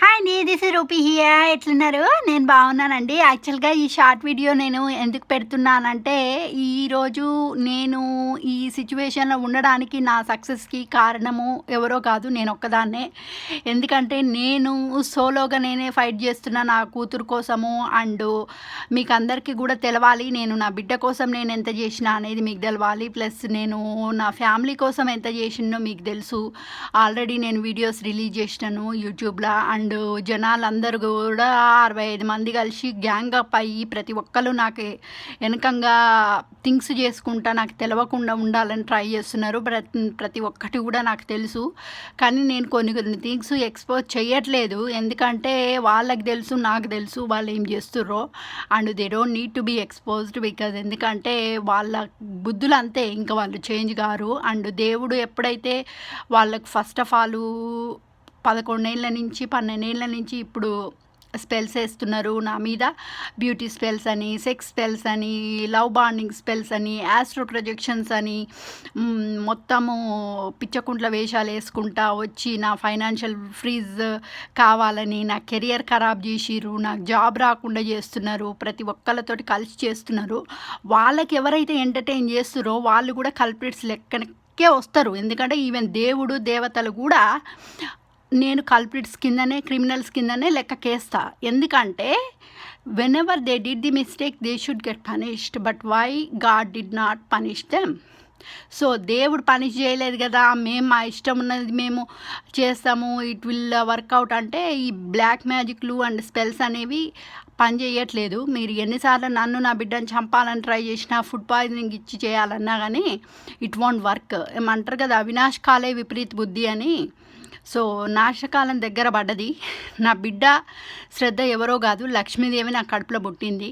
Hi అండి this rupee here ఎట్లున్నారు? నేను బాగున్నానండి. యాక్చువల్గా ఈ షార్ట్ వీడియో నేను ఎందుకు పెడుతున్నానంటే ఈరోజు నేను ఈ సిచ్యువేషన్లో ఉండడానికి నా సక్సెస్కి కారణము ఎవరో కాదు నేను ఒక్కదాన్నే. ఎందుకంటే నేను సోలోగా నేనే ఫైట్ చేస్తున్నా నా కూతురు కోసము అండ్ మీకు అందరికీ కూడా తెలవాలి నేను నా బిడ్డ కోసం నేను ఎంత చేసినా అనేది మీకు తెలవాలి. ప్లస్ నేను నా ఫ్యామిలీ కోసం ఎంత చేసినో మీకు తెలుసు. ఆల్రెడీ నేను వీడియోస్ రిలీజ్ చేసినాను యూట్యూబ్లో అండ్ అండ్ జనాలందరూ కూడా అరవై ఐదు మంది కలిసి గ్యాంగ్ అప్ అయ్యి ప్రతి ఒక్కరు నాకు వెనకంగా థింగ్స్ చేసుకుంటా నాకు తెలియకుండా ఉండాలని ట్రై చేస్తున్నారు. ప్రతి ప్రతి ఒక్కటి కూడా నాకు తెలుసు. కానీ నేను కొన్ని కొన్ని థింగ్స్ ఎక్స్పోజ్ చేయట్లేదు. ఎందుకంటే వాళ్ళకి తెలుసు నాకు తెలుసు వాళ్ళు ఏం చేస్తుర్రో. And they don't need to be exposed because ఎందుకంటే వాళ్ళ బుద్ధులు అంతే. ఇంకా వాళ్ళు చేంజ్ కారు అండ్ దేవుడు ఎప్పుడైతే వాళ్ళకు ఫస్ట్ ఆఫ్ ఆల్ పదకొండేళ్ళ నుంచి పన్నెండేళ్ళ నుంచి ఇప్పుడు స్పెల్స్ వేస్తున్నారు నా మీద. బ్యూటీ స్పెల్స్ అని సెక్స్ స్పెల్స్ అని లవ్ బాండింగ్ స్పెల్స్ అని ఆస్ట్రో ప్రొజెక్షన్స్ అని మొత్తము పిచ్చకుంట్ల వేషాలు వేసుకుంటా వచ్చి నా ఫైనాన్షియల్ ఫ్రీజ్ కావాలని నా కెరియర్ ఖరాబ్ చేసిరు నాకు జాబ్ రాకుండా చేస్తున్నారు ప్రతి ఒక్కళ్ళతోటి కలిసి చేస్తున్నారు. వాళ్ళకి ఎవరైతే ఎంటర్టైన్ చేస్తారో వాళ్ళు కూడా కల్ప్రిట్స్ లెక్కనకే వస్తారు. ఎందుకంటే ఈవెన్ దేవుడు దేవతలు కూడా నేను కల్ప్రిట్స్ కిందనే క్రిమినల్స్ కిందనే లెక్కకేస్తా ఎందుకంటే whenever they did the mistake they should get punished but why God did not punish them so దేవుడు పని చేయలేదు కదా మేము మా ఇష్టం ఉన్నది మేము చేస్తాము ఇట్ విల్ వర్కౌట్ అంటే ఈ బ్లాక్ మ్యాజిక్లు అండ్ స్పెల్స్ అనేవి పని చేయట్లేదు. మీరు ఎన్నిసార్లు నన్ను నా బిడ్డను చంపాలని ట్రై చేసినా ఫుడ్ పాయిజనింగ్ ఇచ్చి చేయాలన్నా కానీ ఇట్ వాంట్ వర్క్ ఏమంటారు కదా అవినాష్ కాలే విపరీత బుద్ధి అని. సో నాశకాలం దగ్గర పడ్డది. నా బిడ్డ శ్రద్ధ ఎవరో కాదు లక్ష్మీదేవి నా కడుపులో పుట్టింది.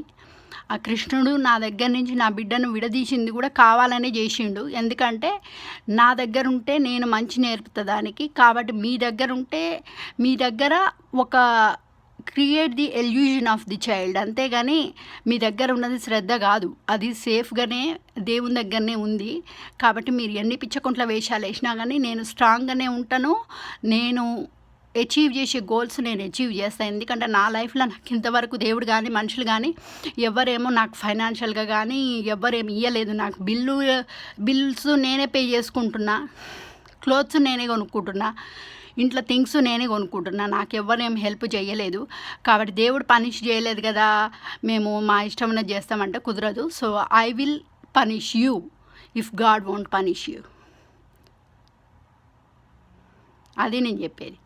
ఆ కృష్ణుడు నా దగ్గర నుంచి నా బిడ్డను విడదీసింది కూడా కావాలనే చేసిండు. ఎందుకంటే నా దగ్గర ఉంటే నేను మంచి నేర్పుతా దానికి కాబట్టి మీ దగ్గర ఉంటే మీ దగ్గర ఒక create the illusion of the child. అంతేగాని మీ దగ్గర ఉన్నది శ్రద్ధ కాదు. అది సేఫ్గానే దేవుని దగ్గరనే ఉంది. కాబట్టి మీరు ఎన్ని పిచ్చకుంట్ల వేషాలు వేసినా కానీ నేను స్ట్రాంగ్గానే ఉంటాను. నేను అచీవ్ చేసే గోల్స్ నేను అచీవ్ చేస్తాను ఎందుకంటే నా లైఫ్లో నాకు ఇంతవరకు దేవుడు కానీ మనుషులు కానీ ఎవరేమో నాకు ఫైనాన్షియల్గా కానీ ఎవరేమి ఇవ్వలేదు నాకు బిల్లు బిల్స్ నేనే పే చేసుకుంటున్నా. క్లోత్స్ నేనే కొనుక్కుంటున్నా. ఇంట్లో థింగ్స్ నేనే కొనుక్కుంటున్నా. నాకు ఎవరేం హెల్ప్ చేయలేదు. కాబట్టి దేవుడు పనిష్ చేయలేదు కదా. మేము మా ఇష్టమైన చేస్తామంటే కుదరదు. So I will punish you if God won't punish you అది నేను చెప్పేది.